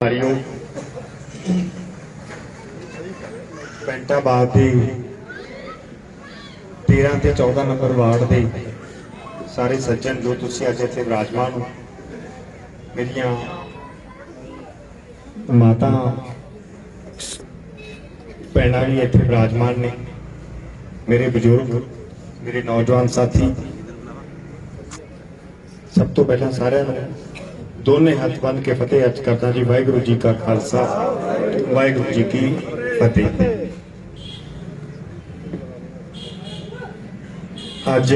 Mario ਪੈਂਟਾਬਾਦ ਦੇ। 13 ਤੇ 14 number ward ਦੇ ਸਾਰੇ ਸੱਜਣ ਜੋ ਤੁਸੀਂ ਅੱਜ ਇੱਥੇ ਵਿਰਾਜਮਾਨ ਹੋ, ਮੇਰੀਆਂ ਮਾਤਾ ਭੈਣਾਂ ਵੀ ਇੱਥੇ ਵਿਰਾਜਮਾਨ ਨੇ, ਮੇਰੇ ਬਜ਼ੁਰਗ, ਮੇਰੇ ਨੌਜਵਾਨ ਸਾਥੀ। ਸਭ ਤੋਂ ਪਹਿਲਾਂ ਸਾਰਿਆਂ ਨੂੰ ਦੋਨੇ ਹੱਥ ਬੰਨ ਕੇ ਫਤਿਹ ਅਰਜ ਕਰਦਾ ਜੀ, ਵਾਹਿਗੁਰੂ ਜੀ ਕਾ ਖਾਲਸਾ, ਵਾਹਿਗੁਰੂ ਜੀ ਕੀ ਫਤਿਹ। ਅੱਜ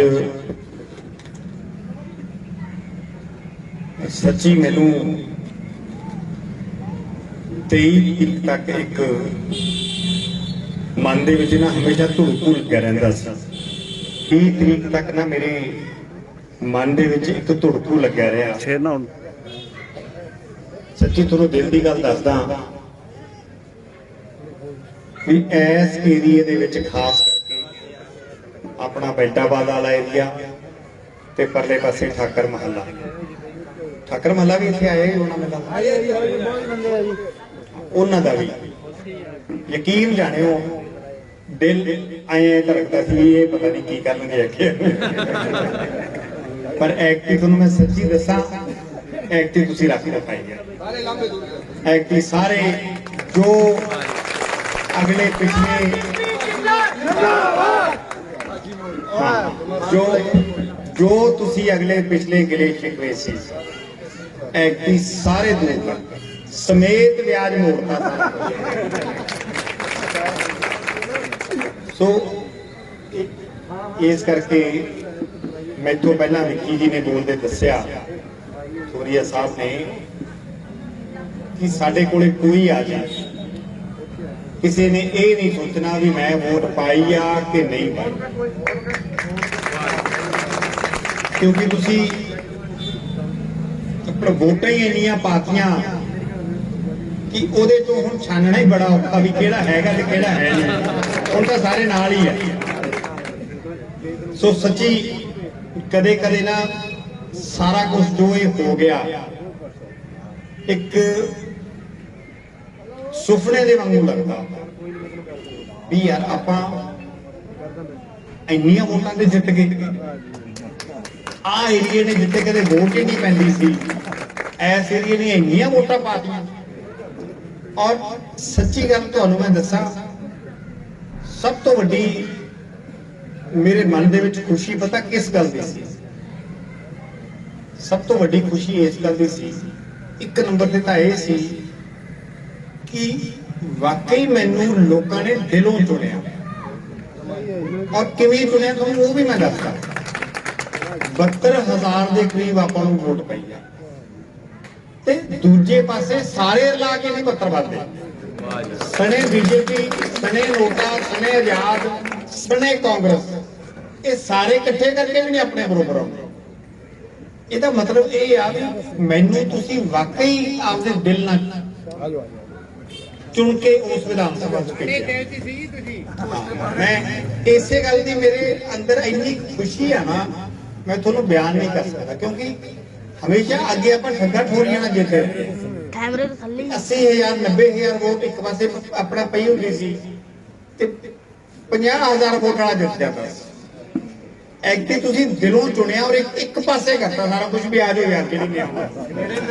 ਸੱਚੀ ਮੈਨੂੰ 23 ਤਰੀਕ ਤੱਕ ਇੱਕ ਮਨ ਦੇ ਵਿੱਚ ਨਾ ਹਮੇਸ਼ਾ ਧੁੜਕੂ ਲੱਗਿਆ ਰਹਿੰਦਾ ਸੀ। 30 ਤਰੀਕ ਤੱਕ ਨਾ ਮੇਰੇ ਮਨ ਦੇ ਵਿੱਚ ਇੱਕ ਧੁੜਕੂ ਲੱਗਿਆ ਰਿਹਾ। ਛੇ ਨਾ ਸੱਚੀ ਤੁਹਾਨੂੰ ਦਿਲ ਦੀ ਗੱਲ ਦੱਸਦਾ ਵੀ ਇਸ ਏਰੀਏ ਦੇ ਵਿੱਚ ਖਾਸ ਕਰਕੇ ਆਪਣਾ ਬੈਂਟਾਬਾਦ ਵਾਲਾ ਏਰੀਆ ਤੇ ਪਰਲੇ ਪਾਸੇ ਠਾਕਰ ਮਹੱਲਾ। ਠਾਕਰ ਮਹੱਲਾ ਵੀ ਇੱਥੇ ਹੀ ਹੋਣਾ ਮੈਨੂੰ ਉਹਨਾਂ ਦਾ ਵੀ। ਯਕੀਨ ਜਾਣਿਓ ਦਿਲ ਐਂ ਧੜਕਦਾ ਸੀ ਇਹ ਪਤਾ ਨਹੀਂ ਕੀ ਕਰਨਗੇ ਅੱਗੇ। ਪਰ ਐਕਟੀ ਤੁਹਾਨੂੰ ਮੈਂ ਸੱਚੀ ਦੱਸਾਂ ਐਕਟਿਵ ਤੁਸੀਂ ਰੱਖ ਪਾਈ ਹੈ। ਐਕਟੀ ਸਾਰੇ ਜੋ ਅਗਲੇ ਪਿਛਲੇ ਜੋ ਜੋ ਤੁਸੀਂ ਅਗਲੇ ਪਿਛਲੇ ਗਿਲੇ ਸ਼ਿਕਵੇ ਸੀ। ਐਕਟੀ ਸਾਰੇ ਦੂਰ ਕਰ ਸਮੇਤ ਵਿਆਜ ਮੋੜਤਾ ਸੋ ਇਸ ਕਰਕੇ ਮੈਥੋਂ ਪਹਿਲਾਂ ਵਿੱਕੀ ਜੀ ਨੇ ਬੋਲਦੇ ਦੱਸਿਆ ਸੂਰੀਆ ਸਾਹਿਬ ਨੇ ਕਿ ਸਾਡੇ ਕੋਲੇ ਕੋਈ ਆ ਜਾਏ। ਕਿਸੇ ਨੇ ਇਹ ਨਹੀਂ ਸੋਚਣਾ ਵੀ ਮੈਂ ਵੋਟ ਪਾਈ ਆ ਕਿ ਨਹੀਂ ਪਾਈ। ਕਿਉਂਕਿ ਤੁਸੀਂ ਆਪਣਾ ਵੋਟਾਂ ਹੀ ਇੰਨੀਆਂ ਪਾਤੀਆਂ ਕਿ ਉਹਦੇ ਤੋਂ ਹੁਣ ਛਾਨਣਾ ਹੀ ਬੜਾ ਔਖਾ ਵੀ ਕਿਹੜਾ ਹੈਗਾ ਤੇ ਕਿਹੜਾ ਹੈ ਨਹੀਂ। ਹੁਣ ਤਾਂ ਸਾਰੇ ਨਾਲ ਹੀ ਹੈ ਸੋ ਸੱਚੀ ਕਦੇ ਕਦੇ ਨਾ ਸਾਰਾ ਕੁਝ ਜੋ ਇਹ ਹੋ ਗਿਆ? ਇੱਕ ਸੁਪਨੇ ਦੇ ਵਾਂਗੂ ਲੱਗਦਾ ਵੀ ਯਾਰ ਆਪਾਂ ਇੰਨੀਆਂ ਵੋਟਾਂ ਤੇ ਜਿੱਤ ਗਏ। ਆ ਏਰੀਏ ਨੇ ਜਿੱਤੇ ਕਦੇ ਵੋਟ ਹੀ ਨਹੀਂ ਪੈਂਦੀ ਸੀ। ਐਸ ਏਰੀਏ ਨੇ ਇੰਨੀਆਂ ਵੋਟਾਂ ਪਾਤੀਆਂ। ਔਰ ਸੱਚੀ ਗੱਲ ਤੁਹਾਨੂੰ ਮੈਂ ਦੱਸਾਂ, ਸਭ ਤੋਂ ਵੱਡੀ ਮੇਰੇ ਮਨ ਦੇ ਵਿੱਚ ਖੁਸ਼ੀ ਪਤਾ ਕਿਸ ਗੱਲ ਦੀ ਸੀ? ਸਭ ਤੋਂ ਵੱਡੀ ਖੁਸ਼ੀ ਇਸ ਗੱਲ ਦੀ ਸੀ, ਇੱਕ ਨੰਬਰ ਤੇ ਤਾਂ ਇਹ ਸੀ ਕਿ ਵਾਕਈ ਮੈਨੂੰ ਲੋਕਾਂ ਨੇ ਦਿਲੋਂ ਚੁਣਿਆ। ਔਰ ਕਿਵੇਂ ਚੁਣਿਆ ਤੁਹਾਨੂੰ ਉਹ ਵੀ ਮੈਂ ਦੱਸਦਾ। 72000 ਦੇ ਕਰੀਬ ਆਪਾਂ ਨੂੰ ਵੋਟ ਪਈ ਆ। ਤੇ ਦੂਜੇ ਪਾਸੇ ਸਾਰੇ ਲਾ ਕੇ ਨਹੀਂ ਪੱਤਰ ਵੱਧਦੇ ਸਣੇ ਬੀਜੇਪੀ, ਸਣੇ ਨੋਟਾ, ਸਣੇ ਆਜ਼ਾਦ ਸਣੇ ਕਾਂਗਰਸ, ਇਹ ਸਾਰੇ ਇਕੱਠੇ ਕਰਕੇ ਵੀ ਨਹੀਂ ਆਪਣੇ ਬਰੋਬਰ ਆਉਂਦੇ। ਇਹਦਾ ਮਤਲਬ ਇਹ ਆ ਵੀ ਮੈਨੂੰ ਤੁਸੀਂ ਵਾਕਈ ਆਪਦੇ ਦਿਲ ਨਾਲ ਚੁਣ ਕੇ ਉਸ ਵਿਧਾਨ ਸਭਾ ਚ ਭੇਜਿਆ। ਮੈਂ ਇਸੇ ਗੱਲ ਦੀ ਮੇਰੇ ਅੰਦਰ ਇੰਨੀ ਖੁਸ਼ੀ ਆ ਨਾ ਮੈਂ ਤੁਹਾਨੂੰ ਬਿਆਨ ਨਹੀਂ ਕਰ ਸਕਦਾ ਕਿਉਂਕਿ ਹਮੇਸ਼ਾ ਅੱਗੇ ਆਪਾਂ ਠੱਗਾ ਠੋਰੀਆਂ ਨਾਲ ਜਿੱਤੇ ਕੈਮਰੇ ਤੋਂ ਥੱਲੇ ਹੀ 80000 90000 ਵੋਟ ਇੱਕ ਪਾਸੇ ਆਪਣਾ ਪਈ ਹੁੰਦੀ ਸੀ ਤੇ 50000 ਵੋਟ ਵਾਲਾ ਜਿੱਤ ਜਾਂਦਾ ਸੀ ਐਕਟੀ ਤੁਸੀਂ ਦਿਲੋਂ ਚੁਣਿਆ ਔਰ ਇੱਕ ਪਾਸੇ ਕਰਤਾ ਸਾਰਾ ਕੁਝ ਵੀ ਆ ਜਾਓ ਯਾਰ ਜਿਹੜੀ ਨਹੀਂ ਆਉਂਦਾ।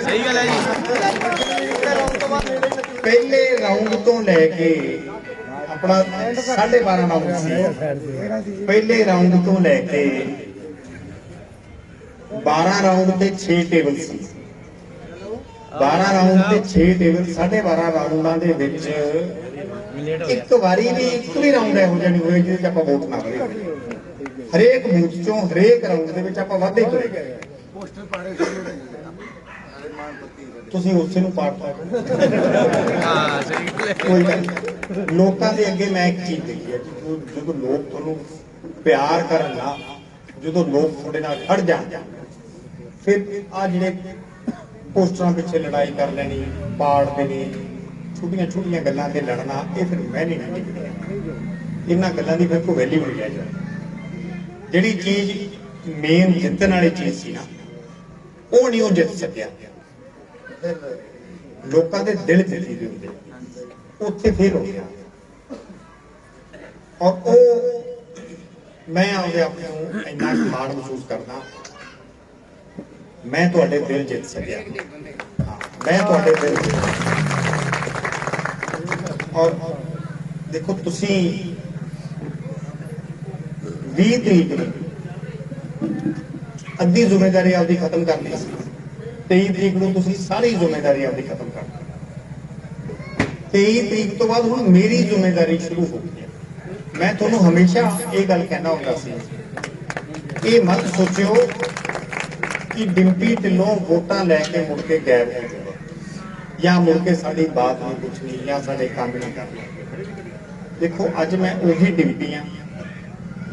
ਸਹੀ ਗੱਲ ਹੈ ਜੀ। ਪਹਿਲੇ ਰਾਉਂਡ ਤੋਂ ਲੈ ਕੇ ਆਪਣਾ 12.5 ਰਾਉਂਡ ਸੀ। ਪਹਿਲੇ ਰਾਉਂਡ ਤੋਂ ਲੈ ਕੇ 12 ਰਾਉਂਡ ਤੇ 6 ਟੇਬਲ ਸੀ। 12 ਰਾਉਂਡ ਤੇ 6 ਟੇਬਲ 12.5 ਰਾਉਂਡਾਂ ਦੇ ਵਿੱਚ ਇੱਕ ਵਾਰੀ ਵੀ ਇੱਕ ਵੀ ਰਾਉਂਡ ਇਹੋ ਜਿਹਾ ਨਹੀਂ ਹੋਇਆ ਜਿਹਦੇ ਚ ਆਪਾਂ ਵੋਟ ਨਾ ਕਰੀਏ। ਹਰੇਕ ਬੂਥ ਚੋਂ ਹਰੇਕ ਰਾਉਂਡ ਦੇ ਵਿੱਚ ਆਪਾਂ ਵਾਧੇ ਤੁਰੇ ਗਏ। ਤੁਸੀਂ ਉਸੇ ਨੂੰ ਪਾੜ ਪਾਓ ਹਾਂ ਸਹੀ ਹੈ। ਕੋਈ ਗੱਲ। ਲੋਕਾਂ ਦੇ ਅੱਗੇ ਮੈਂ ਇੱਕ ਚੀਜ਼ ਦੇਖੀ ਹੈ ਜਦੋਂ- ਲੋਕ ਤੁਹਾਨੂੰ ਪਿਆਰ ਕਰਨ ਨਾ ਜਦੋਂ ਲੋਕ ਤੁਹਾਡੇ ਨਾਲ ਖੜ ਜਾਣ ਫਿਰ ਆ ਜਿਹੜੇ ਪੋਸਟਰਾਂ ਪਿੱਛੇ ਲੜਾਈ ਕਰ ਲੈਣੀ ਪਾੜ ਦੇਣੀ ਛੋਟੀਆਂ ਛੋਟੀਆਂ ਗੱਲਾਂ ਤੇ ਲੜਨਾ ਇਹ ਫਿਰ ਮੈਂ ਨਹੀਂ ਇਹਨਾਂ ਗੱਲਾਂ ਦੀ ਫਿਰ ਕੋਈ ਵੈਲਿਊ ਨਹੀਂ ਜਾਂਦੀ ਜਿਹੜੀ ਚੀਜ਼ ਮੇਨ ਜਿੱਤਣ ਵਾਲੀ ਚੀਜ਼ ਸੀ ਨਾ, ਉਹ ਨਹੀਂ ਉਹ ਜਿੱਤ ਸਕਿਆ। ਲੋਕਾਂ ਦੇ ਦਿਲ 'ਚ ਚੀਜ਼ ਹੁੰਦੀ ਉੱਥੇ ਫੇਰ ਹੋ ਗਿਆ। ਔਰ ਉਹ ਮੈਂ ਆਪਦੇ ਆਪ ਨੂੰ ਇੰਨਾ ਮਾਣ ਮਹਿਸੂਸ ਕਰਦਾ, ਮੈਂ ਤੁਹਾਡੇ ਦਿਲ ਜਿੱਤ ਸਕਿਆ। ਮੈਂ ਤੁਹਾਡੇ ਦਿਲ ਔਰ ਦੇਖੋ, ਤੁਸੀਂ 20 ਤਰੀਕ ਨੂੰ ਅੱਧੀ ਜ਼ਿੰਮੇਵਾਰੀ ਆਪਦੀ ਖਤਮ ਕਰ ਲਈ ਸੀ। 23 ਤਰੀਕ ਨੂੰ ਤੁਸੀਂ ਸਾਰੀ ਜ਼ਿੰਮੇਵਾਰੀ ਆਪਦੀ ਖਤਮ ਕਰ ਦਿੱਤੀ। 23 ਤਰੀਕ ਤੋਂ ਬਾਅਦ ਹੁਣ ਮੇਰੀ ਜ਼ਿੰਮੇਵਾਰੀ ਸ਼ੁਰੂ ਹੋ ਗਈ ਮੈਂ ਤੁਹਾਨੂੰ ਹਮੇਸ਼ਾ ਇਹ ਗੱਲ ਕਹਿਣਾ ਹੁੰਦਾ ਸੀ। ਇਹ ਮਤ ਸੋਚਿਓ ਕਿ ਡਿੰਪੀ ਢਿੱਲੋਂ ਵੋਟਾਂ ਲੈ ਕੇ ਮੁੜ ਕੇ ਗਾਇਬ ਹੋ ਜਾਵੇ। ਜਾਂ ਮੁੜ ਕੇ ਸਾਡੀ ਬਾਤ ਨਹੀਂ ਪੁੱਛਣੀ ਜਾਂ ਸਾਡੇ ਕੰਮ ਨਹੀਂ ਕਰਨਾ। ਦੇਖੋ, ਅੱਜ ਮੈਂ ਉਹੀ ਡਿੰਪੀ ਆ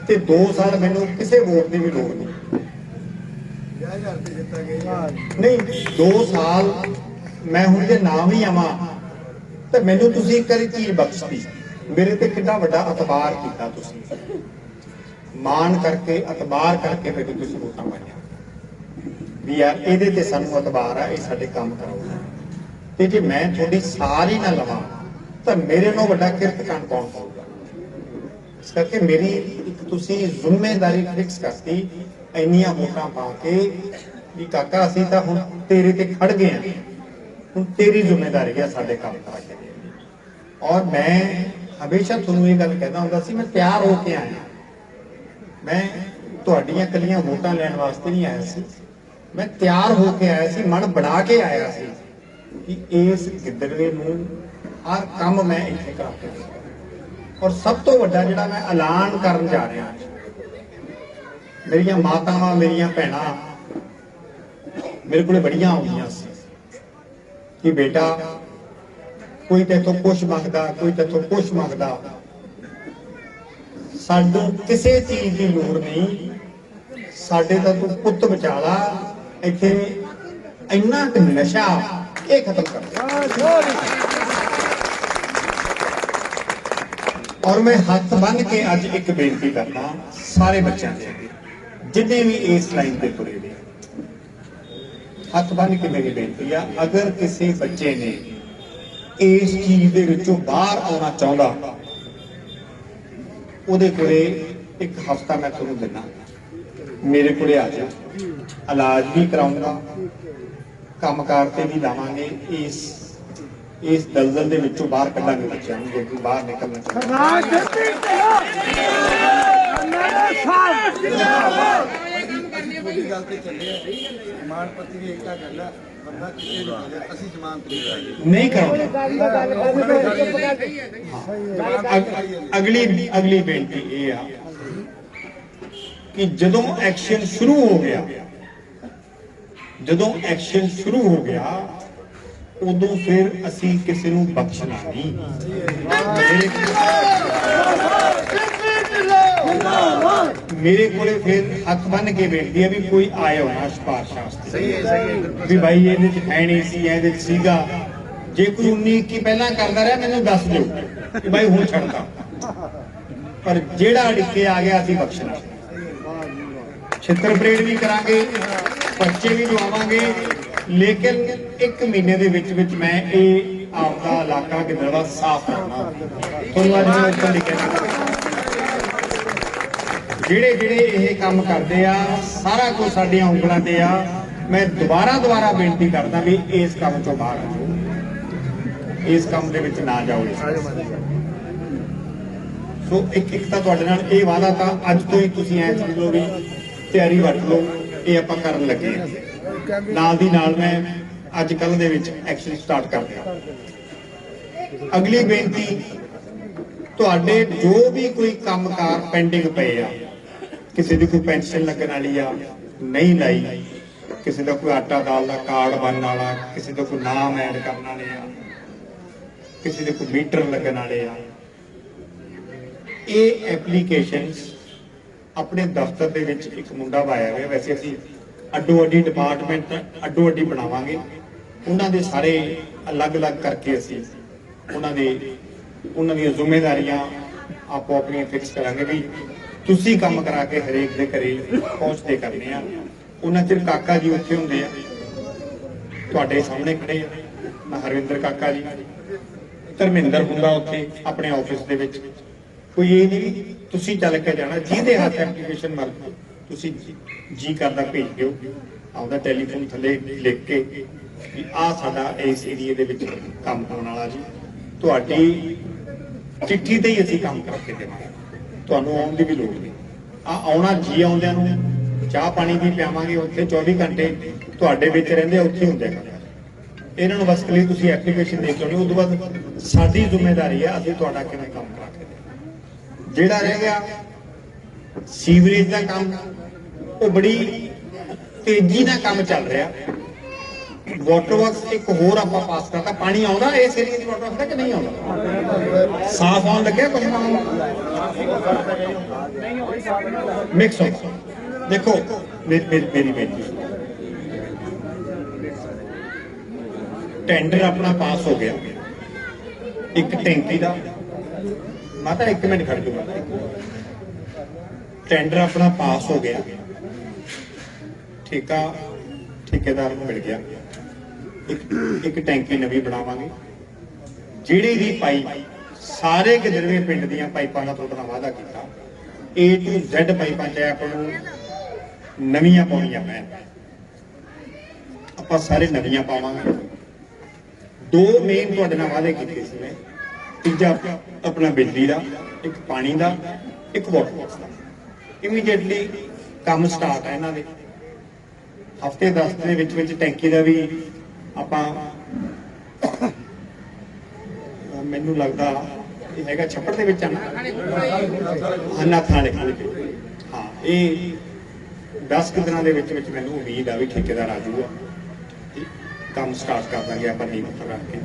ਤੇ 2 ਸਾਲ ਮੈਨੂੰ ਕਿਸੇ ਵੋਟ ਦੀ ਵੀ ਲੋੜ ਨਹੀਂ। ਨਹੀਂ 2 ਸਾਲ ਮੈਂ ਹੁਣ ਜੇ ਨਾ ਵੀ ਆਵਾਂ, ਤੇ ਮੈਨੂੰ ਤੁਸੀਂ ਇੱਕ ਵਾਰੀ ਚੀਜ਼ ਬਖਸ਼ਤੀ। ਮੇਰੇ ਤੇ ਕਿੰਨਾ ਵੱਡਾ ਅਤਬਾਰ ਕੀਤਾ ਤੁਸੀਂ। ਮਾਣ ਕਰਕੇ ਅਤਬਾਰ ਕਰਕੇ ਮੈਨੂੰ ਤੁਸੀਂ ਵੋਟਾਂ ਪਾਈਆਂ। ਵੀ ਯਾਰ, ਇਹਦੇ ਤੇ ਸਾਨੂੰ ਅਤਬਾਰ ਆ, ਇਹ ਸਾਡੇ ਕੰਮ ਕਰਾਉਣਾ ਤੇ ਜੇ ਮੈਂ ਤੁਹਾਡੀ ਸਾਰੀ ਨਾ ਲਵਾਂ, ਤਾਂ ਮੇਰੇ ਨਾਲੋਂ ਵੱਡਾ ਕਿਰਤ ਕਣ ਕੌਣ ਹੋਊਗਾ ਇਸ ਕਰਕੇ ਮੇਰੀ ਤੁਸੀਂ ਜ਼ਿੰਮੇਵਾਰੀ ਫਿਕਸ ਕਰਤੀ, ਇੰਨੀਆਂ ਵੋਟਾਂ ਪਾ ਕੇ ਵੀ ਕਾਕਾ, ਅਸੀਂ ਤਾਂ ਹੁਣ ਤੇਰੇ ਤੇ ਖੜ ਗਏ ਆ ਹੁਣ ਤੇਰੀ ਜ਼ਿੰਮੇਵਾਰੀ ਆ ਸਾਡੇ ਕੰਮ ਕਰਾ ਕੇ। ਔਰ ਮੈਂ ਹਮੇਸ਼ਾ ਤੁਹਾਨੂੰ ਇਹ ਗੱਲ ਕਹਿੰਦਾ ਹੁੰਦਾ ਸੀ, ਮੈਂ ਤਿਆਰ ਹੋ ਕੇ ਆਇਆ। ਮੈਂ ਤੁਹਾਡੀਆਂ ਕੱਲੀਆਂ ਵੋਟਾਂ ਲੈਣ ਵਾਸਤੇ ਨਹੀਂ ਆਇਆ ਸੀ। ਮੈਂ ਤਿਆਰ ਹੋ ਕੇ ਆਇਆ ਸੀ, ਮਨ ਬਣਾ ਕੇ ਆਇਆ ਸੀ ਕਿ ਇਸ ਗਿੱਦੜਵੇ ਨੂੰ ਹਰ ਕੰਮ ਮੈਂ ਇੱਥੇ ਕਰਾ ਕੇ ਔਰ ਸਭ ਤੋਂ ਵੱਡਾ ਜਿਹੜਾ ਮੈਂ ਐਲਾਨ ਕਰਨ ਜਾ ਰਿਹਾ ਮੇਰੀਆਂ ਮਾਤਾਵਾਂ, ਮੇਰੀਆਂ ਭੈਣਾਂ ਮੇਰੇ ਕੋਲੇ ਬੜੀਆਂ ਆਉਂਦੀਆਂ ਸੀ ਕਿ ਬੇਟਾ, ਕੋਈ ਤੇਥੋਂ ਕੁਛ ਮੰਗਦਾ, ਕੋਈ ਤੇਥੋਂ ਕੁਛ ਮੰਗਦਾ। ਸਾਨੂੰ ਕਿਸੇ ਚੀਜ਼ ਦੀ ਲੋੜ ਨਹੀਂ। ਸਾਡੇ ਤਾਂ ਤੂੰ ਪੁੱਤ ਬਚਾਲਾ ਇੱਥੇ ਇੰਨਾ ਕੁ ਨਸ਼ਾ ਇਹ ਖਤਮ ਕਰ ਦੇ ਔਰ ਮੈਂ ਹੱਥ ਬੰਨ ਕੇ ਅੱਜ ਇੱਕ ਬੇਨਤੀ ਕਰਦਾ ਸਾਰੇ ਬੱਚਿਆਂ ਦੇ ਅੱਗੇ, ਜਿੰਨੇ ਵੀ ਇਸ ਲਾਈਨ ਤੇ ਤੁਰੇ ਨੇ, ਹੱਥ ਬੰਨ ਕੇ ਮੇਰੀ ਬੇਨਤੀ ਆ, ਅਗਰ ਕਿਸੇ ਬੱਚੇ ਨੇ ਇਸ ਚੀਜ਼ ਦੇ ਵਿੱਚੋਂ ਬਾਹਰ ਆਉਣਾ ਚਾਹੁੰਦਾ, ਉਹਦੇ ਕੋਲੇ ਇੱਕ ਹਫਤਾ ਮੈਂ ਤੁਹਾਨੂੰ ਦਿੰਦਾ। ਮੇਰੇ ਕੋਲੇ ਆ ਜਾ, ਇਲਾਜ ਵੀ ਕਰਾਉਂਗਾ, ਕੰਮਕਾਰ ਤੇ ਵੀ ਲਾਵਾਂਗੇ, ਇਸ ਇਸ ਦਲਦਲ ਦੇ ਵਿੱਚੋਂ ਬਾਹਰ ਕੱਢਾਂਗੇ ਬੱਚਿਆਂ ਨੂੰ ਜੇ ਕੋਈ ਬਾਹਰ ਨਿਕਲਣਾ ਚਾਹੁੰਦਾ ਛੋਟੀ ਗੱਲ ਤੇ ਚੱਲੇ ਮਾਨ ਪਤੀ ਦੀ ਏਕਤਾ ਕਰ ਲੈ ਬੰਦਾ ਕਿਤੇ ਨਹੀਂ ਅਸੀਂ ਜ਼ਮਾਨਤ ਨਹੀਂ ਕਰਾਂਗੇ। ਅਗਲੀ ਅਗਲੀ ਬੇਨਤੀ ਇਹ ਆ ਕਿ ਜਦੋਂ ਐਕਸ਼ਨ ਸ਼ੁਰੂ ਹੋ ਗਿਆ ਜਦੋਂ ਐਕਸ਼ਨ ਸ਼ੁਰੂ ਹੋ ਗਿਆ ਉਦੋਂ ਫਿਰ ਅਸੀਂ ਕਿਸੇ ਨੂੰ ਬਖਸ਼ਣਾ ਨਹੀਂ। ਮੇਰੇ ਕੋਲੇ ਫਿਰ ਹੱਥ ਬੰਨ ਕੇ ਬੇਨਤੀ ਹੈ ਵੀ ਕੋਈ ਆਏ ਹੋਣਾ ਸਿਫਾਰਿਸ਼ ਸਹੀ ਹੈ ਸਹੀ ਹੈ ਵੀ ਭਾਈ ਇਹਦੇ ਚ ਹੈ ਨਹੀਂ ਸੀ ਇਹਦੇ ਚ ਸੀਗਾ। ਜੇ ਕੋਈ 19 ਕੀ ਪਹਿਲਾਂ ਕਰਦਾ ਰਿਹਾ ਮੈਨੂੰ ਦੱਸ ਦਿਓ ਕਿ ਭਾਈ ਹੁਣ ਛੱਡਦਾ। ਪਰ ਜਿਹੜਾ ਅੜਿੱਕੇ ਆ ਗਿਆ ਅਸੀਂ ਬਖਸ਼ਣਾ। ਛਿੱਤਰ ਪਰੇਡ ਵੀ ਕਰਾਂਗੇ ਬੱਚੇ ਵੀ ਲਵਾਵਾਂਗੇ। ਲੇਕਿਨ ਇੱਕ ਮਹੀਨੇ ਦੇ ਵਿੱਚ ਵਿੱਚ ਮੈਂ ਇਹ ਆਪਦਾ ਇਲਾਕਾ ਗਿੱਦੜਵਾ ਸਾਫ਼ ਕਰਨਾ। ਤੁਹਾਨੂੰ ਅੱਜ ਮੈਂ ਉੱਪਰ ਲਿਖਿਆ ਜਿਹੜੇ ਜਿਹੜੇ ਇਹ ਕੰਮ ਕਰਦੇ ਆ, ਸਾਰਾ ਕੁਝ ਸਾਡੀਆਂ ਉਂਗਲਾਂ ਤੇ ਆ, ਮੈਂ ਦੁਬਾਰਾ ਦੁਬਾਰਾ ਬੇਨਤੀ ਕਰਦਾ ਵੀ ਇਸ ਕੰਮ ਤੋਂ ਬਾਹਰ ਆ ਜਾਓ। ਇਸ ਕੰਮ ਦੇ ਵਿੱਚ ਨਾ ਜਾਓ ਸੋ ਇੱਕ ਇੱਕ ਤਾਂ ਤੁਹਾਡੇ ਨਾਲ ਇਹ ਵਾਅਦਾ ਤਾਂ ਅੱਜ ਤੋਂ ਹੀ ਤੁਸੀਂ ਐ ਚੀਜ਼ ਲਓ ਵੀ ਤਿਆਰੀ ਵਰਤ ਲਓ, ਇਹ ਆਪਾਂ ਕਰਨ ਲੱਗੇ ਹਾਂ ਨਾਲ ਦੀ ਨਾਲ ਮੈਂ ਅੱਜ ਕੱਲ ਦੇ ਵਿੱਚ ਐਕਸ਼ਨ ਸਟਾਰਟ ਕਰ ਦਿਆਂ ਅਗਲੀ ਬੇਨਤੀ, ਤੁਹਾਡੇ ਜੋ ਵੀ ਕੋਈ ਕੰਮਕਾਰ ਪੈਂਡਿੰਗ ਪਏ ਆ, ਕਿਸੇ ਦੀ ਕੋਈ ਪੈਨਸ਼ਨ ਲੱਗਣ ਵਾਲੀ ਆ, ਨਹੀਂ ਲਾਈ, ਕਿਸੇ ਦਾ ਕੋਈ ਆਟਾ ਦਾਲ ਦਾ ਕਾਰਡ ਬਣਨ ਵਾਲਾ, ਕਿਸੇ ਦਾ ਕੋਈ ਨਾਮ ਐਡ ਕਰਨ ਵਾਲੇ ਆ, ਕਿਸੇ ਦੇ ਕੋਈ ਮੀਟਰ ਲੱਗਣ ਵਾਲੇ ਆ, ਇਹ ਐਪਲੀਕੇਸ਼ਨਸ ਆਪਣੇ ਦਫ਼ਤਰ ਦੇ ਵਿੱਚ ਇੱਕ ਮੁੰਡਾ ਪਾਇਆ ਹੋਇਆ, ਵੈਸੇ ਅਸੀਂ ਅੱਡੋ ਅੱਡੀ ਡਿਪਾਰਟਮੈਂਟ ਅੱਡੋ ਅੱਡੀ ਬਣਾਵਾਂਗੇ। ਉਹਨਾਂ ਦੇ ਸਾਰੇ ਅਲੱਗ-ਅਲੱਗ ਕਰਕੇ ਅਸੀਂ ਉਹਨਾਂ ਦੇ, ਉਹਨਾਂ ਦੀਆਂ ਜ਼ਿੰਮੇਵਾਰੀਆਂ ਆਪੋ ਆਪਣੀਆਂ ਫਿਕਸ ਕਰਾਂਗੇ ਵੀ ਤੁਸੀਂ ਕੰਮ ਕਰਾ ਕੇ ਹਰੇਕ ਦੇ ਘਰੇ ਪਹੁੰਚਦੇ ਕਰਨੇ ਆ। ਉਹਨਾਂ ਚਿਰ ਕਾਕਾ ਜੀ ਉੱਥੇ ਹੁੰਦੇ ਆ। ਤੁਹਾਡੇ ਸਾਹਮਣੇ ਖੜੇ ਆ। ਹਰਵਿੰਦਰ ਕਾਕਾ ਜੀ। ਧਰਮਿੰਦਰ ਹੁੰਦਾ ਉੱਥੇ ਆਪਣੇ ਆਫਿਸ ਦੇ ਵਿੱਚ। ਕੋਈ ਇਹ ਨਹੀਂ ਤੁਸੀਂ ਚੱਲ ਕੇ ਜਾਣਾ, ਜਿਹਦੇ ਹੱਥ ਐਪਲੀਕੇਸ਼ਨ ਮਰ ਤੁਸੀਂ ਜੀ ਕਰਦਾ ਭੇਜ ਦਿਓ। ਆਪਦਾ ਟੈਲੀਫੋਨ ਥੱਲੇ ਲਿਖ ਕੇ ਵੀ ਆਹ ਸਾਡਾ ਇਸ ਏਰੀਏ ਦੇ ਵਿੱਚ ਕੰਮ ਹੋਣ ਵਾਲਾ ਜੀ। ਤੁਹਾਡੀ ਚਿੱਠੀ ਤੇ ਹੀ ਅਸੀਂ ਕੰਮ ਕਰਕੇ ਦੇਵਾਂਗੇ। ਤੁਹਾਨੂੰ ਆਉਣ ਦੀ ਵੀ ਲੋੜ ਨਹੀਂ। ਆ ਆਉਣਾ ਜੀ ਆਉਂਦਿਆਂ ਨੂੰ ਚਾਹ ਪਾਣੀ ਵੀ ਪਿਆਵਾਂਗੇ, ਉੱਥੇ 24 ਘੰਟੇ ਤੁਹਾਡੇ ਵਿੱਚ ਰਹਿੰਦੇ ਉੱਥੇ ਹੀ ਹੁੰਦੇ ਨੇ ਇਹਨਾਂ ਨੂੰ ਬਸ ਕਲੀ ਤੁਸੀਂ ਐਪਲੀਕੇਸ਼ਨ ਦੇ ਕੇ ਆਉਣੀ ਉਸ ਤੋਂ ਬਾਅਦ ਸਾਡੀ ਜ਼ਿੰਮੇਵਾਰੀ ਹੈ ਅਸੀਂ ਤੁਹਾਡਾ ਕਿਵੇਂ ਕੰਮ ਕਰਾ ਕੇ ਦੇਵਾਂਗੇ। ਜਿਹੜਾ ਰਹਿ ਗਿਆ ਸੀਵਰੇਜ ਦਾ ਕੰਮ ਉਹ ਬੜੀ ਤੇਜ਼ੀ ਨਾਲ ਕੰਮ ਚੱਲ ਰਿਹਾ। ਵਾਟਰ ਵਰਕਸ ਇੱਕ ਹੋਰ ਆਪਾਂ ਪਾਸ ਕਰਤਾ। ਪਾਣੀ ਆਉਂਦਾ ਇਸ ਏਰੀਆ ਦੀ ਵਾਟਰ ਵਰਕਸ ਦਾ ਕਿ ਨਹੀਂ ਆਉਂਦਾ? ਸਾਫ਼ ਆਉਣ ਲੱਗਿਆ ਕੁਝ ਨਾ ਮਿਕਸ ਹੋ ਦੇਖੋ ਮੇਰੀ ਮੇਰੀ ਮੇਰੀ ਟੈਂਡਰ ਆਪਣਾ ਪਾਸ ਹੋ ਗਿਆ। ਇੱਕ ਟੈਂਕੀ ਦਾ। ਮਾਤਾ, ਇੱਕ ਮਿੰਟ ਖੜ ਜਾਓ। ਟੈਂਡਰ ਆਪਣਾ ਪਾਸ ਹੋ ਗਿਆ। ਠੇਕਾ ਠੇਕੇਦਾਰ ਨੂੰ ਮਿਲ ਗਿਆ। ਇੱਕ ਇੱਕ ਟੈਂਕੀ ਨਵੀਂ ਬਣਾਵਾਂਗੇ। ਜਿਹੜੀ ਦੀ ਪਾਈਪ ਸਾਰੇ ਗਿੱਦੜਵੇ ਪਿੰਡ ਦੀਆਂ ਪਾਈਪਾਂ ਦਾ ਤੁਹਾਡਾ ਵਾਅਦਾ ਕੀਤਾ। A to Z ਪਾਈਪਾਂ ਚ ਆਪਾਂ ਨੂੰ ਨਵੀਆਂ ਪਾਉਣੀਆਂ ਪੈਣ। ਆਪਾਂ ਸਾਰੇ ਨਵੀਆਂ ਪਾਵਾਂਗੇ। ਦੋ ਮੇਨ ਤੁਹਾਡੇ ਨਾਲ ਵਾਅਦੇ ਕੀਤੇ ਸੀ ਮੈਂ। ਤੀਜਾ ਆਪਣਾ ਬਿਜਲੀ ਦਾ, ਇੱਕ ਪਾਣੀ ਦਾ, ਇੱਕ ਵਾਟਰ ਦਾ। ਇਮੀਡੀਏਟਲੀ ਕੰਮ ਸਟਾਰਟ ਹੈ ਇਹਨਾਂ ਦੇ। ਹਫ਼ਤੇ 10 ਦੇ ਵਿੱਚ ਵਿੱਚ ਟੈਂਕੀ ਦਾ ਵੀ ਆਪਾਂ ਮੈਨੂੰ ਲੱਗਦਾ ਇਹ ਹੈਗਾ ਛੱਪੜ ਦੇ ਵਿੱਚ ਆ ਨਾ। ਹਨਾ ਥਾਣੇ ਹਾਂ, ਇਹ 10 ਕੁ ਦਿਨਾਂ ਦੇ ਵਿੱਚ ਵਿੱਚ ਮੈਨੂੰ ਉਮੀਦ ਆ ਵੀ ਠੇਕੇਦਾਰ ਆ ਜਾਊਗਾ। ਕੰਮ ਸਟਾਰਟ ਕਰ ਦਾਂਗੇ ਆਪਾਂ ਨੀਂਹ ਪੱਥਰ ਰੱਖ ਕੇ।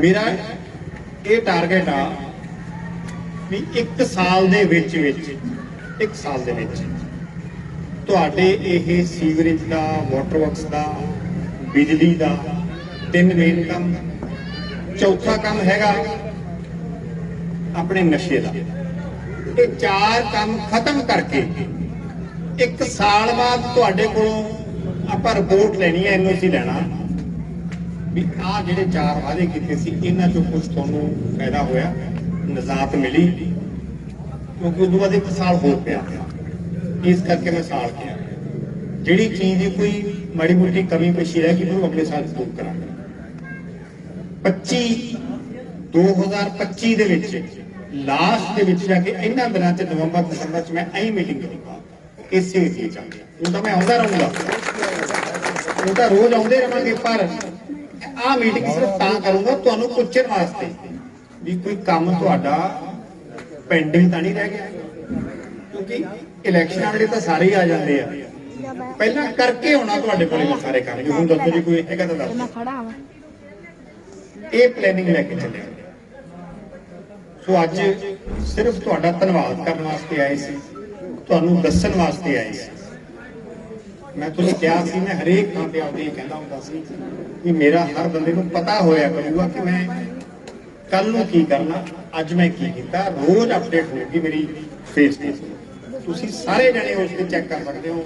ਮੇਰਾ ਇਹ ਟਾਰਗੇਟ ਆ ਵੀ ਇੱਕ ਸਾਲ ਦੇ ਵਿੱਚ ਵਿੱਚ, ਇੱਕ ਸਾਲ ਦੇ ਵਿੱਚ। ਤੁਹਾਡੇ ਇਹ ਸੀਵਰੇਜ ਦਾ ਵਾਟਰ ਵਰਕਸ ਦਾ, ਬਿਜਲੀ ਦਾ ਤਿੰਨ ਮੇਨ ਕੰਮ, ਚੌਥਾ ਕੰਮ ਹੈਗਾ ਆਪਣੇ ਨਸ਼ੇ ਦਾ। ਇਹ ਚਾਰ ਕੰਮ ਖਤਮ ਕਰਕੇ ਇੱਕ ਸਾਲ ਬਾਅਦ ਤੁਹਾਡੇ ਕੋਲੋਂ ਆਪਾਂ ਰਿਪੋਰਟ ਲੈਣੀ ਹੈ ਐਨਓਸੀ ਲੈਣਾ। ਵੀ ਆਹ ਜਿਹੜੇ ਚਾਰ ਵਾਅਦੇ ਕੀਤੇ ਸੀ, ਇਹਨਾਂ ਚੋਂ ਕੁਝ ਤੁਹਾਨੂੰ ਫਾਇਦਾ ਹੋਇਆ? ਨਜ਼ਾਤ ਮਿਲੀ, ਕਿਉਂਕਿ ਉਦੋਂ ਬਾਅਦ ਇੱਕ ਸਾਲ ਹੋਰ ਪਿਆ। ਇਸ ਕਰਕੇ ਮੈਂ ਸਾਲ ਕਿਹਾ। ਜਿਹੜੀ ਚੀਜ਼ ਦੀ ਕੋਈ ਮਾੜੀ ਮੋਟੀ ਕਮੀ ਪੇਸ਼ੀ ਰਹਿ ਗਈ, ਉਹਨੂੰ ਅਗਲੇ ਸਾਲ ਦੂਰ ਕਰਾਂਗੇ। 25 2025 ਦੇ ਵਿੱਚ, ਲਾਸਟ ਦੇ ਵਿੱਚ ਜਾ ਕੇ ਇਹਨਾਂ ਦਿਨਾਂ ਚ, ਨਵੰਬਰ, ਦਸੰਬਰ ਚ ਮੈਂ ਐਂ ਮੀਟਿੰਗ ਕਰੂੰਗਾ ਇਸੇ ਏਰੀਏ ਚ ਉਹ ਤਾਂ ਮੈਂ ਆਉਂਦਾ ਰਹੂੰਗਾ। ਉਹ ਤਾਂ ਰੋਜ਼ ਆਉਂਦੇ ਰਵਾਂਗੇ, ਪਰ ਆਹ ਮੀਟਿੰਗ ਸਿਰਫ ਤਾਂ ਕਰੂੰਗਾ, ਤੁਹਾਨੂੰ ਪੁੱਛਣ ਵਾਸਤੇ। ਵੀ ਕੋਈ ਕੰਮ ਤੁਹਾਡਾ ਪੈਂਡਿੰਗ ਤਾਂ ਨਹੀਂ ਰਹਿ ਗਿਆ? ਕਿਉਂਕਿ ਇਲੈਕਸ਼ਨਾਂ ਵੇਲੇ ਤਾਂ ਸਾਰੇ ਹੀ ਆ ਜਾਂਦੇ ਆ। ਪਹਿਲਾਂ ਕਰਕੇ ਆਉਣਾ ਤੁਹਾਡੇ ਕੋਲੇ ਸਾਰੇ ਕੰਮ ਜੀ ਹੁਣ ਦੱਸੋ ਜੀ ਕੋਈ ਹੈਗਾ ਤਾਂ ਦੱਸੋ। ਇਹ ਪਲੈਨਿੰਗ ਲੈ ਕੇ ਚੱਲਿਆ ਸੋ ਅੱਜ ਸਿਰਫ ਤੁਹਾਡਾ ਧੰਨਵਾਦ ਕਰਨ ਵਾਸਤੇ ਆਏ ਸੀ। ਤੁਹਾਨੂੰ ਦੱਸਣ ਵਾਸਤੇ ਆਏ ਸੀ। ਮੈਂ ਤੁਹਾਨੂੰ ਕਿਹਾ ਸੀ ਮੈਂ ਹਰੇਕ ਥਾਂ ਤੇ ਇਹ ਕਹਿੰਦਾ ਹੁੰਦਾ ਸੀ ਕਿ ਮੇਰਾ ਹਰ ਬੰਦੇ ਨੂੰ ਪਤਾ ਹੋਇਆ ਕਰੂਗਾ ਕਿ ਮੈਂ ਕੱਲ ਨੂੰ ਕੀ ਕਰਨਾ? ਅੱਜ ਮੈਂ ਕੀ ਕੀਤਾ? ਰੋਜ਼ ਅਪਡੇਟ ਹੋਊਗੀ ਮੇਰੀ ਫੇਸਬੁੱਕ ਤੁਸੀਂ ਸਾਰੇ ਜਣੇ ਉਸ ਤੇ ਚੈੱਕ ਕਰ ਸਕਦੇ ਹੋ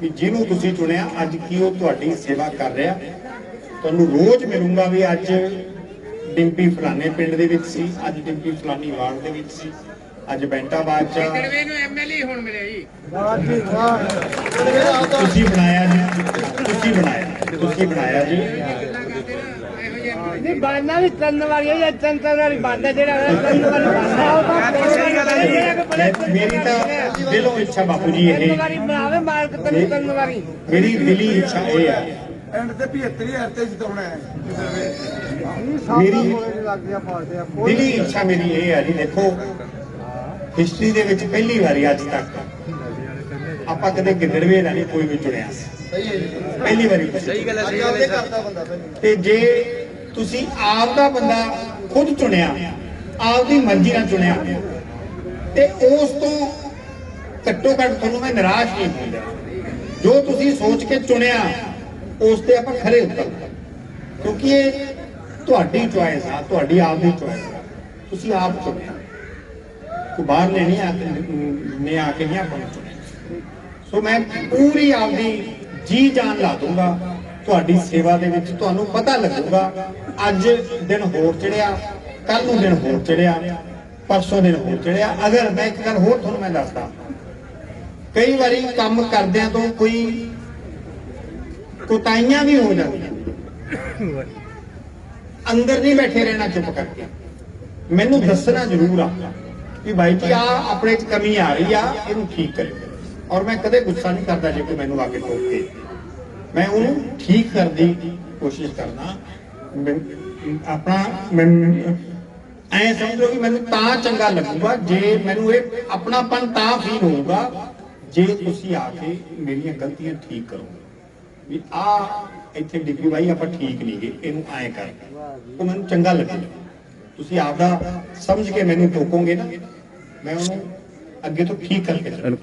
ਕਿ ਜਿਹਨੂੰ ਤੁਸੀਂ ਚੁਣਿਆ ਅੱਜ ਕੀ ਉਹ ਤੁਹਾਡੀ ਸੇਵਾ ਕਰ ਰਿਹਾ। ਤੁਹਾਨੂੰ ਰੋਜ਼ ਮਿਲੂੰਗਾ ਵੀ ਅੱਜ ਡਿੰਪੀ ਫਲਾਣੇ ਪਿੰਡ ਦੇ ਵਿੱਚ ਸੀ ਅੱਜ ਡਿੰਪੀ ਫਲਾਣੀ ਵਾਰਡ ਦੇ ਵਿੱਚ ਸੀ ਅੱਜ ਬੈਂਟਾਬਾਦ ਚ ਕੜਵੇ ਨੂੰ ਐਮਐਲਏ ਹੁਣ ਮਿਲਿਆ ਜੀ। ਤੁਸੀਂ ਬਣਾਇਆ ਜੀ। ਤੁਸੀਂ ਬਣਾਇਆ ਤੁਸੀਂ ਬਣਾਇਆ ਜੀ। ਨਹੀਂ ਬਾਨਾ ਵੀ ਤਿੰਨ ਵਾਰੀ ਹੋਈ ਤਿੰਨ ਤਿੰਨ ਵਾਰੀ ਬਾਨਾ ਜਿਹੜਾ ਹੋਇਆ ਤਿੰਨ ਵਾਰੀ ਮੈਂ- ਮੇਰੀ ਤਾਂ ਦਿਲੋਂ ਇੱਛਾ ਬਾਪੂ ਜੀ ਤਿੰਨ ਇਹ ਵਾਰੀ ਬਣਾਵੇ ਮਾਲਕ ਤੈਨੂੰ ਤਿੰਨ ਵਾਰੀ। ਮੇਰੀ ਦਿਲੀ ਇੱਛਾ ਇਹ ਆ ਐਂਡ ਤੇ 75000 ਤੇ ਜਿਤਾਉਣਾ ਹੈ। ਮੇਰੀ ਲੱਗਦੀਆਂ ਪਾਰਟੀਆਂ ਦਿਲੀ ਇੱਛਾ ਮੇਰੀ ਇਹ ਆ ਜੀ ਦੇਖੋ ਹਿਸਟਰੀ ਦੇ ਵਿੱਚ ਪਹਿਲੀ ਵਾਰੀ ਅੱਜ ਤੱਕ ਆਪਾਂ ਕਦੇ ਗਿੱਦੜਵੇ ਦਾ ਨਹੀਂ ਕੋਈ ਵੀ ਚੁਣਿਆ ਸੀ। ਸਹੀ ਹੈ ਜੀ। ਪਹਿਲੀ ਵਾਰੀ ਸਹੀ ਗੱਲ ਹੈ ਅੱਜ ਸਹੀ ਗੱਲ ਆਪਦੇ ਹੈ ਕਰਦਾ ਬੰਦਾ ਪਹਿਲੇ ਤੇ ਜੇ ਤੁਸੀਂ ਆਪ ਦਾ ਬੰਦਾ ਖੁਦ ਚੁਣਿਆ, ਆਪ ਦੀ ਮਰਜ਼ੀ ਨਾਲ ਚੁਣਿਆ। ਤੇ ਉਸ ਤੋਂ ਘੱਟੋ ਘੱਟ ਤੁਹਾਨੂੰ ਮੈਂ ਨਿਰਾਸ਼ ਨਹੀਂ ਹੁੰਦਾ। ਜੋ ਤੁਸੀਂ ਸੋਚ ਕੇ ਚੁਣਿਆ, ਉਸ ਤੇ ਆਪਾਂ ਖਰੇ ਉਤਰ ਕਿਉਂਕਿ ਇਹ ਤੁਹਾਡੀ ਚੁਆਇਸ ਆ, ਤੁਹਾਡੀ ਆਪ ਦੀ ਚੁਆਇਸ ਆ। ਤੁਸੀਂ ਆਪ ਚੁਣਿਆ। ਕੋ ਬਾਹਰ ਨੇ ਨਹੀਂ ਆ ਨੇ ਆ ਕੇ ਨਹੀਂ ਆਪਾਂ ਨੂੰ ਚੁਣਿਆ। ਸੋ ਮੈਂ ਪੂਰੀ ਆਪਦੀ ਜੀ ਜਾਨ ਲਾ ਦੂੰਗਾ ਤੁਹਾਡੀ ਸੇਵਾ ਦੇ ਵਿੱਚ ਤੁਹਾਨੂੰ ਪਤਾ ਲੱਗੂਗਾ। ਅੱਜ ਦਿਨ ਹੋਰ ਚੜਿਆ ਕੱਲ ਨੂੰ ਦਿਨ ਹੋਰ ਚੜਿਆ, ਪਰਸੋਂ ਦਿਨ ਹੋਰ ਚੜਿਆ। ਅਗਰ ਮੈਂ ਇੱਕ ਗੱਲ ਹੋਰ ਤੁਹਾਨੂੰ ਮੈਂ ਦੱਸਦਾ, ਕਈ ਵਾਰੀ ਕੰਮ ਕਰਦਿਆਂ ਤੋਂ ਕੋਈ ਕੁਤਾਈਆਂ ਵੀ ਹੋ ਜਾਂਦੀਆਂ। ਅੰਦਰ ਨਹੀਂ ਬੈਠੇ ਰਹਿਣਾ ਚੁੱਪ ਕਰਕੇ। ਮੈਨੂੰ ਦੱਸਣਾ ਜ਼ਰੂਰ ਆ ਕਿ ਭਾਈ ਜੀ ਆ ਆਪਣੇ ਚ ਕਮੀ ਆ ਰਹੀ ਆ, ਇਹਨੂੰ ਠੀਕ ਕਰਿਓ। ਔਰ ਮੈਂ ਕਦੇ ਗੁੱਸਾ ਨਹੀਂ ਕਰਦਾ ਜੇ ਕੋਈ ਮੈਨੂੰ ਆ ਕੇ ਟੋਕੇ। ਮੈਂ ਉਹਨੂੰ ਠੀਕ ਕਰਨ ਦੀ ਕੋਸ਼ਿਸ਼ ਕਰਨਾ ਆਪਣਾ ਐ ਸਮਝੋ ਕਿ ਮੈਨੂੰ ਤਾਂ ਚੰਗਾ ਲੱਗੂਗਾ, ਜੇ ਮੈਨੂੰ ਇਹ ਆਪਣਾਪਨ ਤਾਂ ਫੀਲ ਹੋਊਗਾ, ਜੇ ਤੁਸੀਂ ਆ ਕੇ ਮੇਰੀਆਂ ਗਲਤੀਆਂ ਠੀਕ ਕਰੋਗੇ। ਵੀ ਆ, ਇੱਥੇ ਡਿੱਗੀ ਬਾਈ, ਆਪਾਂ ਠੀਕ ਨਹੀਂ ਗਏ, ਇਹਨੂੰ ਐਂ ਕਰ। ਉਹ ਮੈਨੂੰ ਚੰਗਾ ਲੱਗੇਗਾ ਤੁਸੀਂ ਆਪਦਾ ਸਮਝ ਕੇ ਮੈਨੂੰ ਟੋਕੋਗੇ ਨਾ, ਮੈਂ ਉਹਨੂੰ ਅੱਗੇ ਤੋਂ ਠੀਕ ਕਰਕੇ ਚੱਲੂ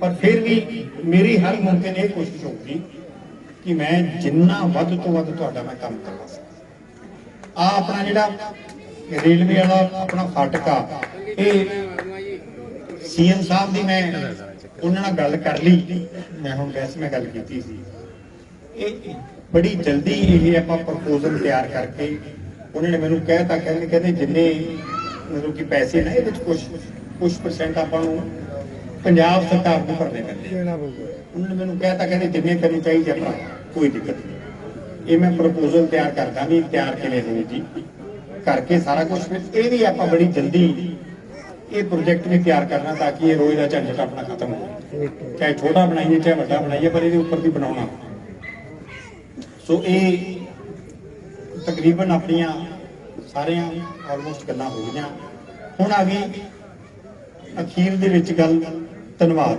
ਪਰ ਫਿਰ ਵੀ ਮੇਰੀ ਹਰ ਮੁਮਕਿਨ ਇਹ ਕੋਸ਼ਿਸ਼ ਹੋਊਗੀ ਕਿ ਮੈਂ ਜਿੰਨਾ ਵੱਧ ਤੋਂ ਵੱਧ ਤੁਹਾਡਾ ਮੈਂ ਕੰਮ ਕਰਵਾ ਸਕਾਂ। ਆ ਆਪਣਾ ਜਿਹੜਾ ਰੇਲਵੇ ਵਾਲਾ ਆਪਣਾ ਫਾਟਕ ਆ, ਇਹ ਸੀਐਮ ਸਾਹਿਬ ਦੀ ਮੈਂ ਉਹਨਾਂ ਨਾਲ ਗੱਲ ਕਰ ਲਈ। ਮੈਂ ਹੁਣ ਵੈਸੇ ਮੈਂ ਗੱਲ ਕੀਤੀ ਸੀ। ਇਹ ਬੜੀ ਜਲਦੀ ਇਹ ਆਪਾਂ ਪ੍ਰਪੋਜ਼ਲ ਤਿਆਰ ਕਰਕੇ ਉਹਨਾਂ ਨੇ ਮੈਨੂੰ ਕਹਿਤਾ ਕਹਿੰਦੇ ਕਹਿੰਦੇ ਜਿੰਨੇ ਮਤਲਬ ਕਿ ਪੈਸੇ ਨੇ, ਇਹਦੇ ਵਿੱਚ ਕੁਝ ਕੁਝ ਪਰਸੈਂਟ ਆਪਾਂ ਨੂੰ ਪੰਜਾਬ ਸਰਕਾਰ ਨੂੰ ਭਰਨੇ ਪੈਂਦੇ। ਉਹਨਾਂ ਨੇ ਮੈਨੂੰ ਕਹਿਤਾ ਕਹਿੰਦੇ ਜਿੰਨੇ ਤੈਨੂੰ ਚਾਹੀਦੇ ਆਪਾਂ ਕੋਈ ਦਿੱਕਤ ਨਹੀਂ। ਇਹ ਮੈਂ ਪ੍ਰਪੋਜ਼ਲ ਤਿਆਰ ਕਰਦਾ ਵੀ ਤਿਆਰ ਕਿਵੇਂ ਹੋਊ ਜੀ ਕਰਕੇ ਸਾਰਾ ਕੁਝ ਫਿਰ ਇਹ ਵੀ ਆਪਾਂ ਬੜੀ ਜਲਦੀ ਇਹ ਪ੍ਰੋਜੈਕਟ ਵੀ ਤਿਆਰ ਕਰਨਾ ਤਾਂ ਕਿ ਇਹ ਰੋਜ਼ ਦਾ ਝੰਡਟ ਆਪਣਾ ਖਤਮ ਹੋ ਚਾਹੇ ਛੋਟਾ ਬਣਾਈਏ ਚਾਹੇ ਵੱਡਾ ਬਣਾਈਏ ਪਰ ਇਹਦੇ ਉੱਪਰ ਵੀ ਬਣਾਉਣਾ। ਸੋ ਇਹ ਤਕਰੀਬਨ ਆਪਣੀਆਂ ਸਾਰੀਆਂ ਆਲਮੋਸਟ ਗੱਲਾਂ ਹੋ ਗਈਆਂ। ਹੁਣ ਆ ਗਈ ਅਖੀਰ ਦੇ ਵਿੱਚ ਗੱਲ। ਧੰਨਵਾਦ।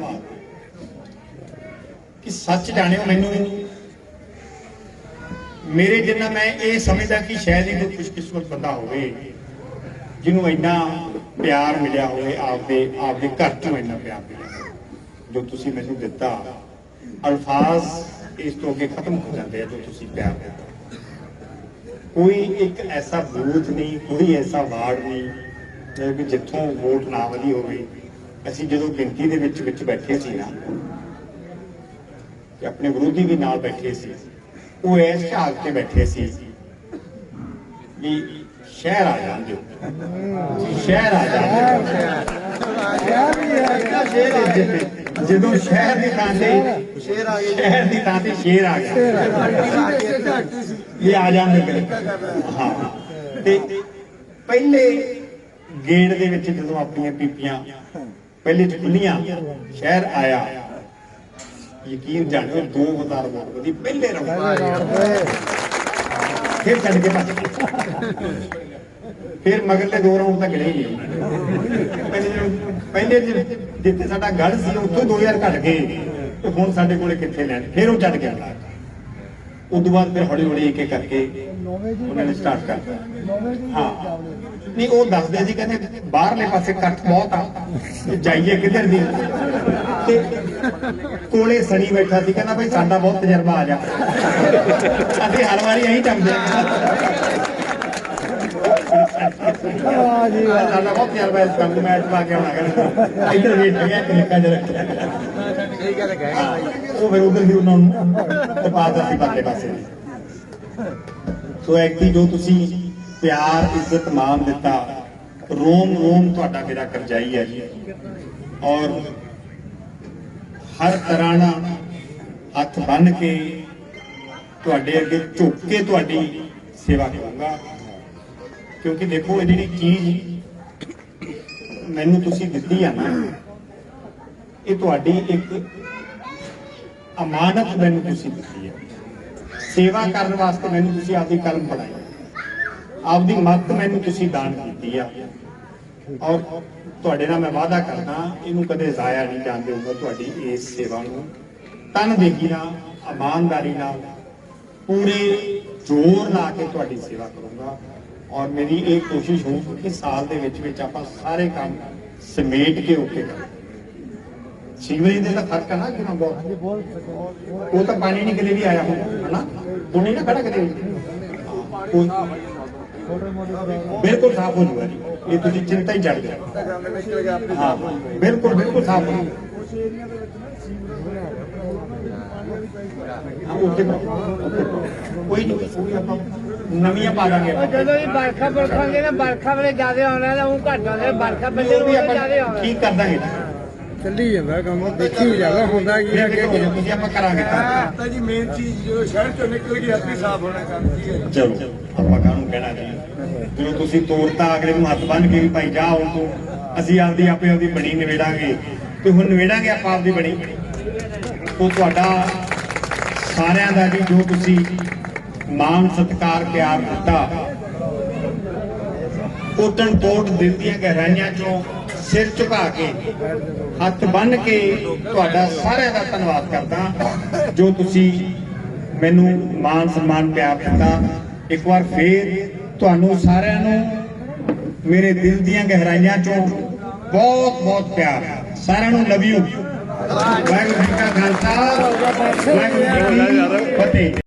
ਕਿ ਸੱਚ ਜਾਣਿਓ ਮੈਨੂੰ, ਮੇਰੇ ਜਿੰਨਾ ਮੈਂ ਇਹ ਸਮਝਦਾ ਕਿ ਸ਼ਾਇਦ ਹੀ ਕੋਈ ਖੁਸ਼ਕਿਸਮਤ ਬੰਦਾ ਹੋਵੇ, ਜਿਹਨੂੰ ਇੰਨਾ ਪਿਆਰ ਮਿਲਿਆ ਹੋਵੇ, ਆਪਦੇ ਆਪਦੇ ਘਰ ਤੋਂ ਇੰਨਾ ਪਿਆਰ ਮਿਲਿਆ ਜੋ ਤੁਸੀਂ ਮੈਨੂੰ ਦਿੱਤਾ। ਅਲਫਾਜ਼ ਇਸ ਤੋਂ ਅੱਗੇ ਖਤਮ ਹੋ ਜਾਂਦੇ ਆ ਜੋ ਤੁਸੀਂ ਪਿਆਰ ਦਿੱਤਾ। ਕੋਈ ਇੱਕ ਐਸਾ ਬੂਥ ਨਹੀਂ, ਕੋਈ ਐਸਾ ਵਾਰਡ ਨਹੀਂ, ਜਿੱਥੋਂ ਵੋਟ ਨਾ ਵਧੀ ਹੋਵੇ। ਅਸੀਂ ਜਦੋਂ ਗਿਣਤੀ ਦੇ ਵਿੱਚ ਵਿੱਚ ਬੈਠੇ ਸੀ ਨਾ, ਤੇ ਆਪਣੇ ਵਿਰੋਧੀ ਵੀ ਨਾਲ ਬੈਠੇ ਸੀ, ਉਹ ਇਸ ਝਾਕ ਕੇ ਬੈਠੇ ਸੀ ਵੀ ਸ਼ਹਿਰ ਆ ਜਾਂਦੇ ਸ਼ਹਿਰ ਆ ਜਾਂਦੇ ਜਦੋਂ ਸ਼ਹਿਰ ਦੀ ਥਾਂ ਤੇ ਸ਼ੇਰ ਆ ਗਏ ਸ਼ਹਿਰ ਦੀ ਥਾਂ ਤੇ ਸ਼ੇਰ ਆ ਗਿਆ। ਇਹ ਆ ਜਾਂਦੇ ਫਿਰ ਹਾਂ। ਤੇ ਪਹਿਲੇ ਗੇੜ ਦੇ ਵਿੱਚ ਜਦੋਂ ਆਪਣੀਆਂ ਪੀਪੀਆਂ ਪਹਿਲੇ ਚ ਖੁੱਲੀਆਂ ਸ਼ਹਿਰ ਆਇਆ। ਯਕੀਨ ਜਾਣੋ 2000 ਵੋਟ ਵਧੀ ਪਹਿਲੇ ਰਾਉਂਡ ਫਿਰ ਛੱਡ ਕੇ ਭੱਜ ਫਿਰ ਮਗਰਲੇ ਦੋ ਰਾਉਂਡ ਤੱਕ ਗਏ ਹੀ ਨਹੀਂ ਪਹਿਲੇ ਜਿੱਥੇ ਸਾਡਾ ਗੜ ਸੀ ਉੱਥੋਂ 2000 ਘਟ ਗਏ। ਤੇ ਹੁਣ ਸਾਡੇ ਕੋਲੇ ਕਿੱਥੇ ਲੈਣ? ਫਿਰ ਉਹ ਛੱਡ ਗਿਆ ਤੋਂ ਬਾਅਦ ਫਿਰ ਹੌਲੀ ਹੌਲੀ ਇੱਕ ਇੱਕ ਕਰਕੇ ਉਹਨਾਂ ਨੇ ਸਟਾਰਟ ਕਰਤਾ। ਹਾਂ। ਨਹੀਂ ਉਹ ਦੱਸਦੇ ਸੀ ਕਹਿੰਦੇ ਬਾਹਰਲੇ ਪਾਸੇ ਕੱਟ ਬਹੁਤ ਆ ਜਾਈਏ ਕਿੱਧਰ ਦੀ? ਤੇ ਕੋਲੇ ਸਣੀ ਬੈਠਾ ਸੀ ਕਹਿੰਦਾ ਭਾਈ ਸਾਡਾ ਬਹੁਤ ਤਜਰਬਾ ਆ ਜਾ। ਅਸੀਂ ਹਰ ਵਾਰੀ ਇਹੀ ਟੰਗਦੇ ਹਾਂ। ਜੀ ਸਾਡਾ ਬਹੁਤ ਤਜਰਬਾ ਇਸ ਕੰਮ ਨੂੰ ਮੈਚ ਪਾ ਕੇ ਆਉਣਾ ਕਹਿੰਦਾ ਇੱਧਰ ਵੇਟ ਗਿਆ ਇੱਕ ਨਿੱਕਾ ਜਿਹਾ ਰੱਖਿਆ। ਸਹੀ ਗੱਲ ਕਹੇ ਹਾਂ, ਉਹ ਫਿਰ ਉਧਰ ਵੀ ਉਹਨਾਂ ਨੂੰ ਤੇ ਪਾਸ ਅਸੀਂ ਪਰਲੇ ਪਾਸੇ। ਸੋ ਐਕਟੀ ਜੋ ਤੁਸੀਂ ਪਿਆਰ, ਇੱਜ਼ਤ ਮਾਨ ਦਿੱਤਾ। ਰੋਮ ਰੋਮ ਤੁਹਾਡਾ ਮੇਰਾ ਕਰਜਾਈ ਹੈ ਜੀ। ਔਰ ਹਰ ਤਰ੍ਹਾਂ ਨਾਲ ਹੱਥ ਬੰਨ ਕੇ ਤੁਹਾਡੇ ਅੱਗੇ ਝੁੱਕ ਕੇ ਤੁਹਾਡੀ ਸੇਵਾ ਕਰੂੰਗਾ। ਕਿਉਂਕਿ ਦੇਖੋ, ਇਹ ਜਿਹੜੀ ਚੀਜ਼ ਮੈਨੂੰ ਤੁਸੀਂ ਦਿੱਤੀ ਆ ਨਾ, ਇਹ ਤੁਹਾਡੀ ਇੱਕ ਅਮਾਨਤ ਮੈਨੂੰ ਤੁਸੀਂ ਦਿੱਤੀ ਹੈ ਸੇਵਾ ਕਰਨ ਵਾਸਤੇ ਮੈਨੂੰ ਤੁਸੀਂ ਆਪਦੀ ਕਲਮ ਫੜਾਈ ਆਪਦੀ ਮੱਤ ਮੈਨੂੰ ਤੁਸੀਂ ਦਾਨ ਕੀਤੀ ਆ। ਔਰ ਤੁਹਾਡੇ ਨਾਲ ਮੈਂ ਵਾਅਦਾ ਕਰਦਾ ਇਹਨੂੰ ਕਦੇ ਜ਼ਾਇਆ ਨਹੀਂ ਜਾਣ ਦੇਊਗਾ ਤੁਹਾਡੀ ਇਸ ਸੇਵਾ ਨੂੰ। ਤਨਦੇਹੀ ਨਾਲ ਇਮਾਨਦਾਰੀ ਨਾਲ ਪੂਰੇ ਜ਼ੋਰ ਲਾ ਕੇ ਤੁਹਾਡੀ ਸੇਵਾ ਕਰੂੰਗਾ। ਔਰ ਮੇਰੀ ਇਹ ਕੋਸ਼ਿਸ਼ ਹੋਊਗੀ ਕਿ ਸਾਲ ਦੇ ਵਿੱਚ ਵਿੱਚ ਆਪਾਂ ਸਾਰੇ ਕੰਮ ਸਮੇਟ ਕੇ ਓਕੇ ਕਰਾਂਗੇ ਸੀਵਰੇਜ ਦੇ ਤਾਂ ਫ਼ਰਕ ਹੈ ਨਾ ਕਿ ਨਾ ਬਹੁਤ ਉਹ ਤਾਂ ਪਾਣੀ ਨਹੀਂ ਕਦੇ ਵੀ ਆਇਆ ਹੋਣਾ ਹਨਾ? ਨਹੀਂ ਨਾ ਖੜਾ। ਹਾਂ, ਕੋਈ ਬਿਲਕੁਲ ਸਾਫ਼ ਹੋ ਜੂਗਾ ਜੀ। ਇਹ ਤੁਸੀਂ ਚਿੰਤਾ ਹੀ ਛੱਡ ਦਿਓ ਹਾਂ ਬਿਲਕੁਲ ਬਿਲਕੁਲ ਸਾਫ਼ ਹੋ ਪਾਓ। ਕੋਈ ਨਹੀਂ ਕੋਈ ਆਪਾਂ ਨਵੀਆਂ ਪਾ ਦਾਂਗੇ। ਜਦੋਂ ਹੀ ਬਰਖਾ ਬਰਖਾਂਗੇ ਨਾ ਬਰਖਾ ਵੇਲੇ ਜ਼ਿਆਦਾ ਆਉਣਾ ਤਾਂ ਉਹ ਘੱਟ ਆਉਂਦਾ ਬਰਖਾ ਨੂੰ ਵੀ ਆਪਾਂ ਠੀਕ ਕਰ ਦਾਂਗੇ ਚੱਲੀ ਜਾਂਦਾ ਕੰਮ ਦੇਖੀ ਜਾਗਾ ਹੁੰਦਾ ਕੀ ਅੱਗੇ ਤੁਸੀਂ ਆਪਾਂ ਕਰਾਂਗੇ ਤਾਂ ਜੀ ਮੇਨ ਚੀਜ਼ ਜਦੋਂ ਸ਼ਹਿਰ ਚੋਂ ਨਿਕਲ ਗਈ ਆਪੀ ਸਾਫ਼ ਹੋਣਾ ਕੰਮ ਕੀ ਹੈ ਚਲੋ ਆਪਾਂ ਕਾਹਨੂੰ ਕਹਿਣਾ ਜੀ? ਜਦੋਂ ਤੁਸੀਂ ਤੋੜਤਾ, ਅਗਲੇ ਨੂੰ ਹੱਥ ਬੰਨ ਕੇ ਵੀ ਭਾਈ ਜਾ ਹੁਣ ਤੂੰ, ਅਸੀਂ ਆਪਦੀ ਆਪੇ ਆਪਦੀ ਬਣੀ ਨਿਬੇੜਾਂਗੇ। ਤੇ ਹੁਣ ਨਿਬੇੜਾਂਗੇ ਆਪਾਂ ਆਪਦੀ ਬਣੀ। ਉਹ ਤੁਹਾਡਾ ਸਾਰਿਆਂ ਦਾ ਜੀ, ਜੋ ਤੁਸੀਂ ਮਾਨ ਸਤਿਕਾਰ, ਪਿਆਰ ਦਿੱਤਾ ਕੋਟਨ ਕੋਟ ਦਿਲ ਦੀਆਂ ਗਹਿਰਾਈਆਂ ਚੋਂ ਸਿਰ ਝੁਕਾ ਕੇ, ਹੱਥ ਬੰਨ ਕੇ ਤੁਹਾਡਾ ਸਾਰਿਆਂ ਦਾ ਧੰਨਵਾਦ ਕਰਦਾ, ਜੋ ਤੁਸੀਂ ਮੈਨੂੰ ਮਾਨ ਸਨਮਾਨ, ਪਿਆਰ ਦਿੱਤਾ। ਇੱਕ ਵਾਰ ਫੇਰ ਤੁਹਾਨੂੰ ਸਾਰਿਆਂ ਨੂੰ ਮੇਰੇ ਦਿਲ ਦੀਆਂ ਗਹਿਰਾਈਆਂ ਚੋਂ ਬਹੁਤ ਬਹੁਤ ਪਿਆਰ। ਸਾਰਿਆਂ ਨੂੰ ਲਵ ਯੂ ਵਾਹਿਗੁਰੂ ਜੀ ਕਾ ਖਾਲਸਾ। ਵਾਹਿਗੁਰੂ ਜੀ ਕੀ ਫਤਿਹ।